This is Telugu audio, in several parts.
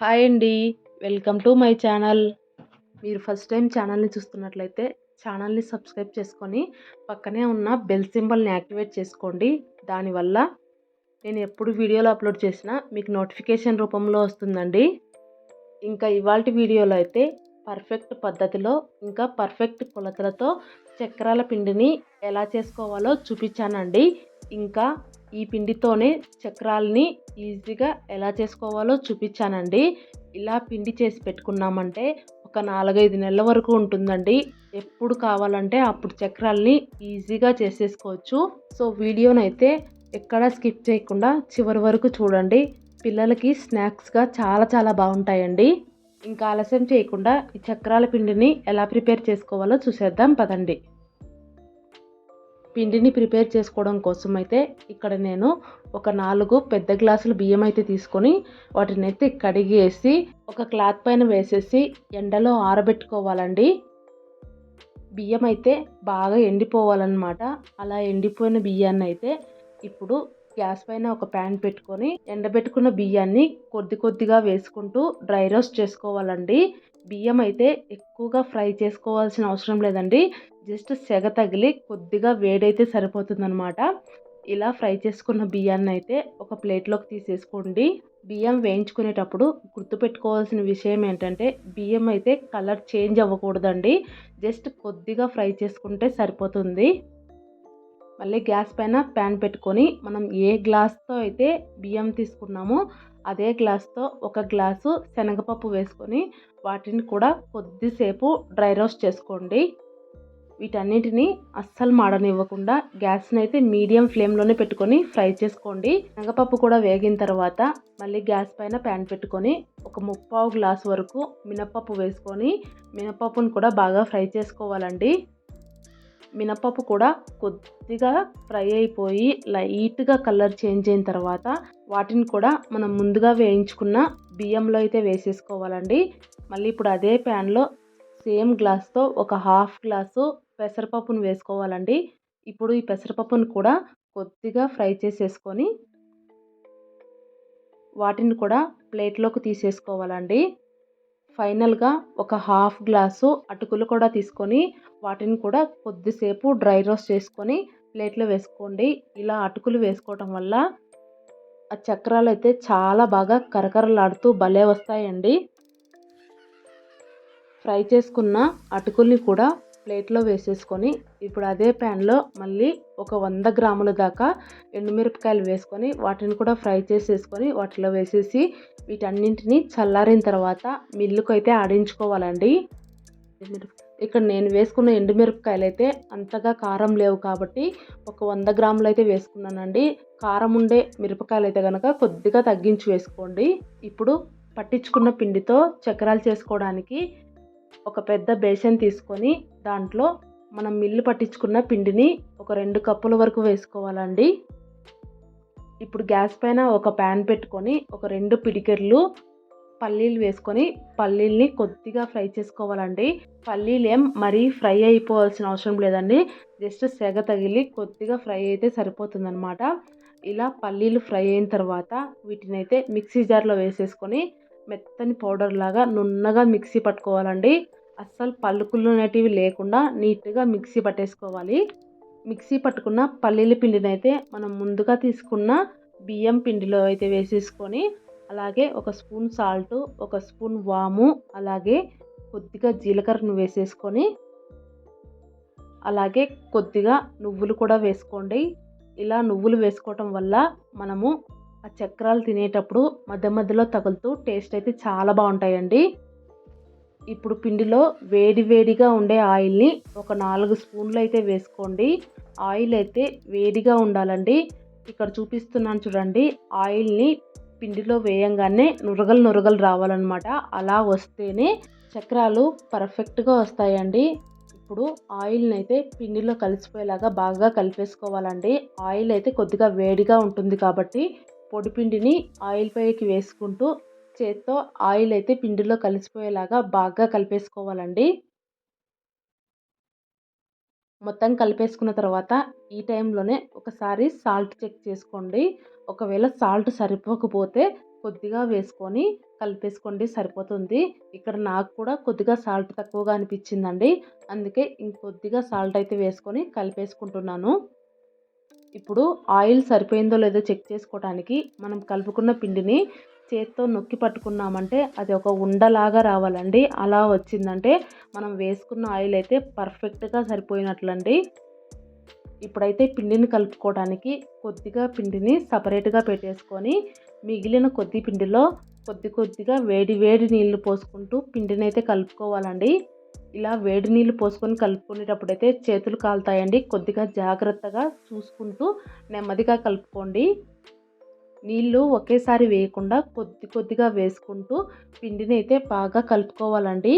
హాయ్ అండి. Welcome to my channel. మీరు ఫస్ట్ టైం ఛానల్ని చూస్తున్నట్లయితే ఛానల్ని సబ్స్క్రైబ్ చేసుకొని పక్కనే ఉన్న బెల్ సింబల్ని యాక్టివేట్ చేసుకోండి. దానివల్ల నేను ఎప్పుడు వీడియోలు అప్లోడ్ చేసినా మీకు నోటిఫికేషన్ రూపంలో వస్తుందండి. ఇంకా ఇవాళ వీడియోలో అయితే పర్ఫెక్ట్ పద్ధతిలో ఇంకా పర్ఫెక్ట్ కొలతలతో చక్రాల పిండిని ఎలా చేసుకోవాలో చూపించానండి. ఇంకా ఈ పిండితోనే చక్రాలని ఈజీగా ఎలా చేసుకోవాలో చూపించానండి. ఇలా పిండి చేసి పెట్టుకున్నామంటే ఒక నాలుగైదు నెలల వరకు ఉంటుందండి. ఎప్పుడు కావాలంటే అప్పుడు చక్రాలని ఈజీగా చేసేసుకోవచ్చు. సో వీడియోనైతే ఎక్కడా స్కిప్ చేయకుండా చివరి వరకు చూడండి. పిల్లలకి స్నాక్స్గా చాలా చాలా బాగుంటాయండి. ఇంకా ఆలస్యం చేయకుండా ఈ చక్రాల పిండిని ఎలా ప్రిపేర్ చేసుకోవాలో చూసేద్దాం. పదండి. పిండిని ప్రిపేర్ చేసుకోవడం కోసం అయితే ఇక్కడ నేను ఒక నాలుగు పెద్ద గ్లాసులు బియ్యం అయితే తీసుకొని వాటిని అయితే కడిగేసి ఒక క్లాత్ పైన వేసేసి ఎండలో ఆరబెట్టుకోవాలండి. బియ్యం అయితే బాగా ఎండిపోవాలన్నమాట. అలా ఎండిపోయిన బియ్యాన్ని అయితే ఇప్పుడు గ్యాస్ పైన ఒక ప్యాన్ పెట్టుకొని ఎండబెట్టుకున్న బియ్యాన్ని కొద్ది కొద్దిగా వేసుకుంటూ డ్రై రోస్ట్ చేసుకోవాలండి. బియ్యం అయితే ఎక్కువగా ఫ్రై చేసుకోవాల్సిన అవసరం లేదండి. జస్ట్ సెగ తగిలి కొద్దిగా వేడైతే సరిపోతుందనమాట ఇలా ఫ్రై చేసుకున్న బియ్యాన్ని అయితే ఒక ప్లేట్లోకి తీసేసుకోండి. బియ్యం వేయించుకునేటప్పుడు గుర్తుపెట్టుకోవాల్సిన విషయం ఏంటంటే బియ్యం అయితే కలర్ చేంజ్ అవ్వకూడదండి. జస్ట్ కొద్దిగా ఫ్రై చేసుకుంటే సరిపోతుంది. మళ్ళీ గ్యాస్ పైన ప్యాన్ పెట్టుకొని మనం ఏ గ్లాస్తో అయితే బియ్యం తీసుకున్నామో అదే గ్లాస్తో ఒక గ్లాసు శనగపప్పు వేసుకొని వాటిని కూడా కొద్దిసేపు డ్రై రోస్ట్ చేసుకోండి. వీటన్నిటిని అస్సలు మాడనివ్వకుండా గ్యాస్ని అయితే మీడియం ఫ్లేమ్లోనే పెట్టుకొని ఫ్రై చేసుకోండి. శనగపప్పు కూడా వేగిన తర్వాత మళ్ళీ గ్యాస్ పైన ప్యాన్ పెట్టుకొని ఒక ముప్పావు గ్లాస్ వరకు మినపప్పు వేసుకొని మినపప్పును కూడా బాగా ఫ్రై చేసుకోవాలండి. మినపప్పు కూడా కొద్దిగా ఫ్రై అయిపోయి లైట్గా కలర్ చేంజ్ అయిన తర్వాత వాటిని కూడా మనం ముందుగా వేయించుకున్న బియ్యంలో అయితే వేసేసుకోవాలండి. మళ్ళీ ఇప్పుడు అదే ప్యాన్లో సేమ్ గ్లాస్తో ఒక హాఫ్ గ్లాసు పెసరపప్పును వేసుకోవాలండి. ఇప్పుడు ఈ పెసరపప్పును కూడా కొద్దిగా ఫ్రై చేసేసుకొని వాటిని కూడా ప్లేట్లోకి తీసేసుకోవాలండి. ఫైనల్గా ఒక హాఫ్ గ్లాసు అటుకులు కూడా తీసుకొని వాటిని కూడా కొద్దిసేపు డ్రై రోస్ట్ చేసుకొని ప్లేట్లో వేసుకోండి. ఇలా అటుకులు వేసుకోవటం వల్ల ఆ చక్రాలు అయితే చాలా బాగా కరకరలాడుతూ భలే వస్తాయండి. ఫ్రై చేసుకున్న అటుకుల్ని కూడా ప్లేట్లో వేసేసుకొని ఇప్పుడు అదే ప్యాన్లో మళ్ళీ ఒక వంద గ్రాముల దాకా ఎండుమిరపకాయలు వేసుకొని వాటిని కూడా ఫ్రై చేసేసుకొని వాటిలో వేసేసి వీటన్నింటినీ చల్లారిన తర్వాత మిల్లుకు అయితే ఆడించుకోవాలండి. ఇక్కడ నేను వేసుకున్న ఎండుమిరపకాయలు అయితే అంతగా కారం లేవు కాబట్టి ఒక వంద గ్రాములు అయితే వేసుకున్నానండి. కారం ఉండే మిరపకాయలు అయితే కనుక కొద్దిగా తగ్గించి వేసుకోండి. ఇప్పుడు పట్టించుకున్న పిండితో చక్రాలు చేసుకోవడానికి ఒక పెద్ద బేసన్ తీసుకొని దాంట్లో మనం మిల్లు పట్టించుకున్న పిండిని ఒక రెండు కప్పుల వరకు వేసుకోవాలండి. ఇప్పుడు గ్యాస్ పైన ఒక ప్యాన్ పెట్టుకొని ఒక రెండు పిడికెర్లు పల్లీలు వేసుకొని పల్లీల్ని కొద్దిగా ఫ్రై చేసుకోవాలండి. పల్లీలు ఏం మరీ ఫ్రై అయిపోవాల్సిన అవసరం లేదండి. జస్ట్ సెగ తగిలి కొద్దిగా ఫ్రై అయితే సరిపోతుందన్నమాట. ఇలా పల్లీలు ఫ్రై అయిన తర్వాత వీటిని అయితే మిక్సీ జార్లో వేసేసుకొని మెత్తని పౌడర్ లాగా నున్నగా మిక్సీ పట్టుకోవాలండి. అస్సలు పలుకులు అనేటివి లేకుండా నీట్గా మిక్సీ పట్టేసుకోవాలి. మిక్సీ పట్టుకున్న పల్లీల పిండిని అయితే మనం ముందుగా తీసుకున్న బియ్యం పిండిలో అయితే వేసేసుకొని అలాగే ఒక స్పూన్ సాల్ట్ ఒక స్పూన్ వాము అలాగే కొద్దిగా జీలకర్రను వేసేసుకొని అలాగే కొద్దిగా నువ్వులు కూడా వేసుకోండి. ఇలా నువ్వులు వేసుకోవటం వల్ల మనము ఆ చక్రాలు తినేటప్పుడు మధ్య మధ్యలో తగులుతూ టేస్ట్ అయితే చాలా బాగుంటాయండి. ఇప్పుడు పిండిలో వేడి వేడిగా ఉండే ఆయిల్ని ఒక నాలుగు స్పూన్లు అయితే వేసుకోండి. ఆయిల్ అయితే వేడిగా ఉండాలండి. ఇక్కడ చూపిస్తున్నాను చూడండి ఆయిల్ని పిండిలో వేయంగానే నురగలు నురగలు రావాలన్నమాట. అలా వస్తేనే చక్రాలు పర్ఫెక్ట్గా వస్తాయండి. ఇప్పుడు ఆయిల్ని అయితే పిండిలో కలిసిపోయేలాగా బాగా కలిపేసుకోవాలండి. ఆయిల్ అయితే కొద్దిగా వేడిగా ఉంటుంది కాబట్టి పొడిపిండిని ఆయిల్ పైకి వేసుకుంటూ చేత్తో ఆయిల్ అయితే పిండిలో కలిసిపోయేలాగా బాగా కలిపేసుకోవాలండి. మొత్తం కలిపేసుకున్న తర్వాత ఈ టైంలోనే ఒకసారి సాల్ట్ చెక్ చేసుకోండి. ఒకవేళ సాల్ట్ సరిపోకపోతే కొద్దిగా వేసుకొని కలిపేసుకోండి సరిపోతుంది. ఇక్కడ నాకు కూడా కొద్దిగా సాల్ట్ తక్కువగా అనిపించిందండి. అందుకే ఇంకొద్దిగా సాల్ట్ అయితే వేసుకొని కలిపేసుకుంటున్నాను. ఇప్పుడు ఆయిల్ సరిపోయిందో లేదో చెక్ చేసుకోవడానికి మనం కలుపుకున్న పిండిని చేత్తో నొక్కి పట్టుకున్నామంటే అది ఒక ఉండలాగా రావాలండి. అలా వచ్చిందంటే మనం వేసుకున్న ఆయిల్ అయితే పర్ఫెక్ట్గా సరిపోయినట్లండి. ఇప్పుడైతే పిండిని కలుపుకోవడానికి కొద్దిగా పిండిని సపరేట్గా పెట్టేసుకొని మిగిలిన కొద్ది పిండిలో కొద్ది కొద్దిగా వేడి వేడి నీళ్ళు పోసుకుంటూ పిండిని అయితే కలుపుకోవాలండి. ఇలా వేడి నీళ్ళు పోసుకొని కలుపుకునేటప్పుడు అయితే చేతులు కాలుతాయండి. కొద్దిగా జాగ్రత్తగా చూసుకుంటూ నెమ్మదిగా కలుపుకోండి. నీళ్ళు ఒకేసారి వేయకుండా కొద్ది కొద్దిగా వేసుకుంటూ పిండిని అయితే బాగా కలుపుకోవాలండి.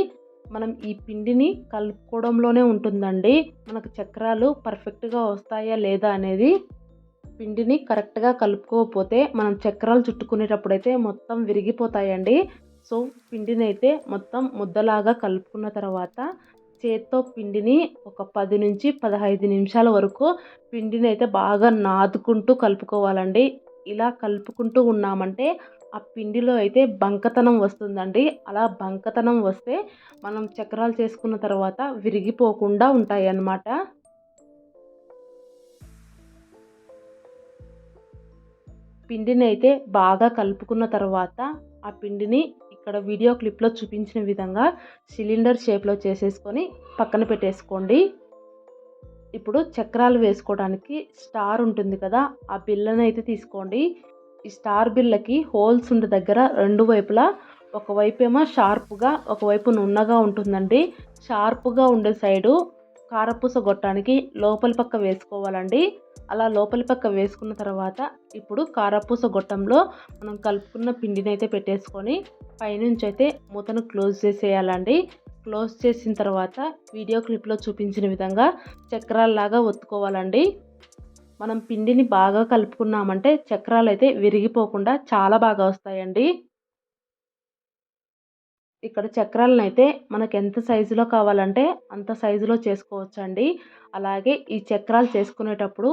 మనం ఈ పిండిని కలుపుకోవడంలోనే ఉంటుందండి. మనకు చక్రాలు పర్ఫెక్ట్గా వస్తాయా లేదా అనేది పిండిని కరెక్ట్గా కలుపుకోకపోతే మనం చక్రాలు చుట్టుకునేటప్పుడు అయితే మొత్తం విరిగిపోతాయండి. సో పిండిని అయితే మొత్తం ముద్దలాగా కలుపుకున్న తర్వాత చేత్తో పిండిని ఒక పది నుంచి పదహైదు నిమిషాల వరకు పిండిని అయితే బాగా నాదుకుంటూ కలుపుకోవాలండి. ఇలా కలుపుకుంటూ ఉన్నామంటే ఆ పిండిలో అయితే బంకతనం వస్తుందండి. అలా బంకతనం వస్తే మనం చక్రాలు చేసుకున్న తర్వాత విరిగిపోకుండా ఉంటాయి అన్నమాట పిండిని అయితే బాగా కలుపుకున్న తర్వాత ఆ పిండిని ఇక్కడ వీడియో క్లిప్లో చూపించిన విధంగా సిలిండర్ షేప్లో చేసేసుకొని పక్కన పెట్టేసుకోండి. ఇప్పుడు చక్రాలు వేసుకోవడానికి స్టార్ ఉంటుంది కదా ఆ బిల్లను అయితే తీసుకోండి. ఈ స్టార్ బిల్లకి హోల్స్ ఉండే దగ్గర రెండు వైపులా ఒకవైపు ఏమో షార్ప్గా ఒకవైపు నున్నగా ఉంటుందండి. షార్ప్గా ఉండే సైడు కారపూస గొట్టానికి లోపలి పక్క వేసుకోవాలండి. అలా లోపలి పక్క వేసుకున్న తర్వాత ఇప్పుడు కారపూస గొట్టంలో మనం కలుపుకున్న పిండిని అయితే పెట్టేసుకొని పైనుంచి అయితే మూతను క్లోజ్ చేసేయాలండి. క్లోజ్ చేసిన తర్వాత వీడియో క్లిప్లో చూపించిన విధంగా చక్రాల్లాగా ఒత్తుకోవాలండి. మనం పిండిని బాగా కలుపుకున్నామంటే చక్రాలు అయితే విరిగిపోకుండా చాలా బాగా వస్తాయండి. ఇక్కడ చక్రాలను అయితే మనకు ఎంత సైజులో కావాలంటే అంత సైజులో చేసుకోవచ్చండి. అలాగే ఈ చక్రాలు చేసుకునేటప్పుడు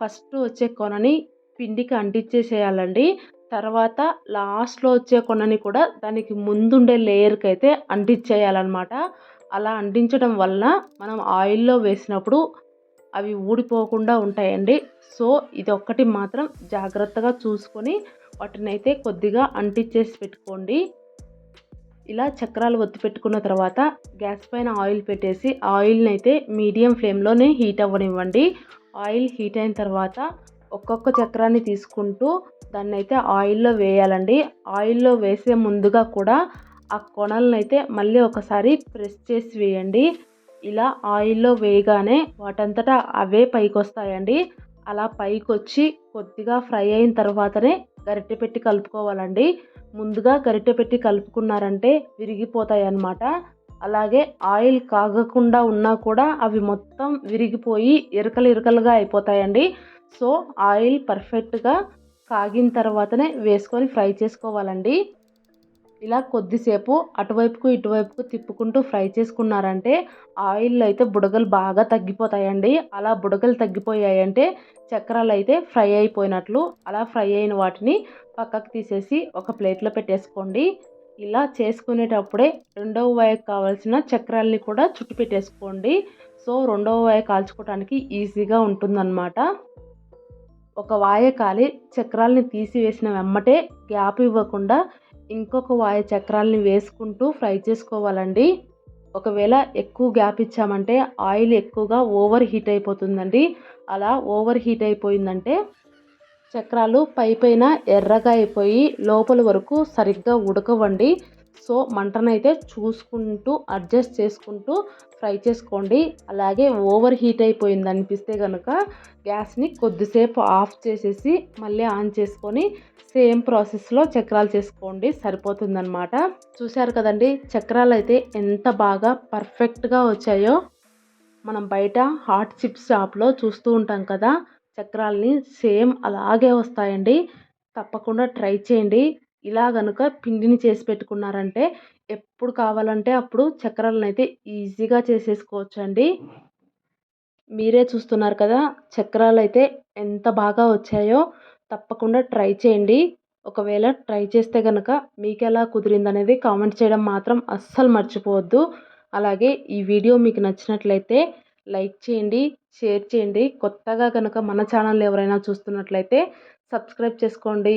ఫస్ట్ వచ్చే కొనని పిండికి అంటించేసేయాలండి తర్వాత లాస్ట్లో వచ్చే కొనని కూడా దానికి ముందుండే లేయర్కి అయితే అంటించేయాలన్నమాట అలా అంటించడం వలన మనం ఆయిల్లో వేసినప్పుడు అవి ఊడిపోకుండా ఉంటాయండి. సో ఇది ఒక్కటి మాత్రం జాగ్రత్తగా చూసుకొని వాటిని అయితే కొద్దిగా అంటించేసి పెట్టుకోండి. ఇలా చక్రాలు ఒత్తి పెట్టుకున్న తర్వాత గ్యాస్ పైన ఆయిల్ పెట్టేసి ఆయిల్ని అయితే మీడియం ఫ్లేమ్లోనే హీట్ అవ్వనివ్వండి. ఆయిల్ హీట్ అయిన తర్వాత ఒక్కొక్క చక్రాన్ని తీసుకుంటూ దాన్ని అయితే ఆయిల్లో వేయాలండి. ఆయిల్లో వేసే ముందుగా కూడా ఆ కొనలను అయితే మళ్ళీ ఒకసారి ప్రెస్ చేసి వేయండి. ఇలా ఆయిల్లో వేయగానే వాటంతటా అవే పైకి వస్తాయండి అలా పైకి వచ్చి కొద్దిగా ఫ్రై అయిన తర్వాతనే గరిటె పెట్టి కలుపుకోవాలండి. ముందుగా గరిటె పెట్టి కలుపుకున్నారంటే విరిగిపోతాయి అన్నమాట. అలాగే ఆయిల్ కాగకుండా ఉన్నా కూడా అవి మొత్తం విరిగిపోయి ఇరకలు ఇరకలుగా అయిపోతాయండి. సో ఆయిల్ పర్ఫెక్ట్గా కాగిన తర్వాతనే వేసుకొని ఫ్రై చేసుకోవాలండి. ఇలా కొద్దిసేపు అటువైపుకు ఇటువైపుకు తిప్పుకుంటూ ఫ్రై చేసుకున్నారంటే ఆయిల్ అయితే బుడగలు బాగా తగ్గిపోతాయండి. అలా బుడగలు తగ్గిపోయాయంటే చక్రాలు అయితే ఫ్రై అయిపోయినట్లు అలా ఫ్రై అయిన వాటిని పక్కకు తీసేసి ఒక ప్లేట్లో పెట్టేసుకోండి. ఇలా చేసుకునేటప్పుడే రెండవ వాయకు కావాల్సిన చక్రాలని కూడా చుట్టు పెట్టేసుకోండి. సో రెండవ వాయ కాల్చుకోవడానికి ఈజీగా ఉంటుందన్నమాట. ఒక వాయ కాలి చక్రాలని తీసివేసిన వెమ్మటే గ్యాప్ ఇవ్వకుండా ఇంకొక వాయు చక్రాలని వేసుకుంటూ ఫ్రై చేసుకోవాలండి. ఒకవేళ ఎక్కువ గ్యాప్ ఇచ్చామంటే ఆయిల్ ఎక్కువగా ఓవర్ హీట్ అయిపోతుందండి. అలా ఓవర్ హీట్ అయిపోయిందంటే చక్రాలు పై పైన ఎర్రగా అయిపోయి లోపల వరకు సరిగ్గా ఉడకవండి. సో మంటనైతే చూసుకుంటూ అడ్జస్ట్ చేసుకుంటూ ఫ్రై చేసుకోండి. అలాగే ఓవర్ హీట్ అయిపోయింది అనిపిస్తే కనుక గ్యాస్ని కొద్దిసేపు ఆఫ్ చేసేసి మళ్ళీ ఆన్ చేసుకొని సేమ్ ప్రాసెస్లో చక్రాలు చేసుకోండి. సరిపోతుందన్నమాట. చూశారు కదండి చక్రాలు అయితే ఎంత బాగా పర్ఫెక్ట్గా వచ్చాయో. మనం బయట హాట్ చిప్స్ షాప్లో చూస్తూ ఉంటాం కదా చక్రాలని సేమ్ అలాగే వస్తాయండి. తప్పకుండా ట్రై చేయండి. ఇలా కనుక పిండిని చేసి పెట్టుకున్నారంటే ఎప్పుడు కావాలంటే అప్పుడు చక్రాలను అయితే ఈజీగా చేసేసుకోవచ్చు అండి మీరే చూస్తున్నారు కదా చక్రాలు అయితే ఎంత బాగా వచ్చాయో తప్పకుండా ట్రై చేయండి. ఒకవేళ ట్రై చేస్తే కనుక మీకు ఎలా కుదిరిందనేది కామెంట్ చేయడం మాత్రం అస్సలు మర్చిపోవద్దు. అలాగే ఈ వీడియో మీకు నచ్చినట్లయితే లైక్ చేయండి షేర్ చేయండి. కొత్తగా కనుక మన ఛానల్ ఎవరైనా చూస్తున్నట్లయితే సబ్స్క్రైబ్ చేసుకోండి.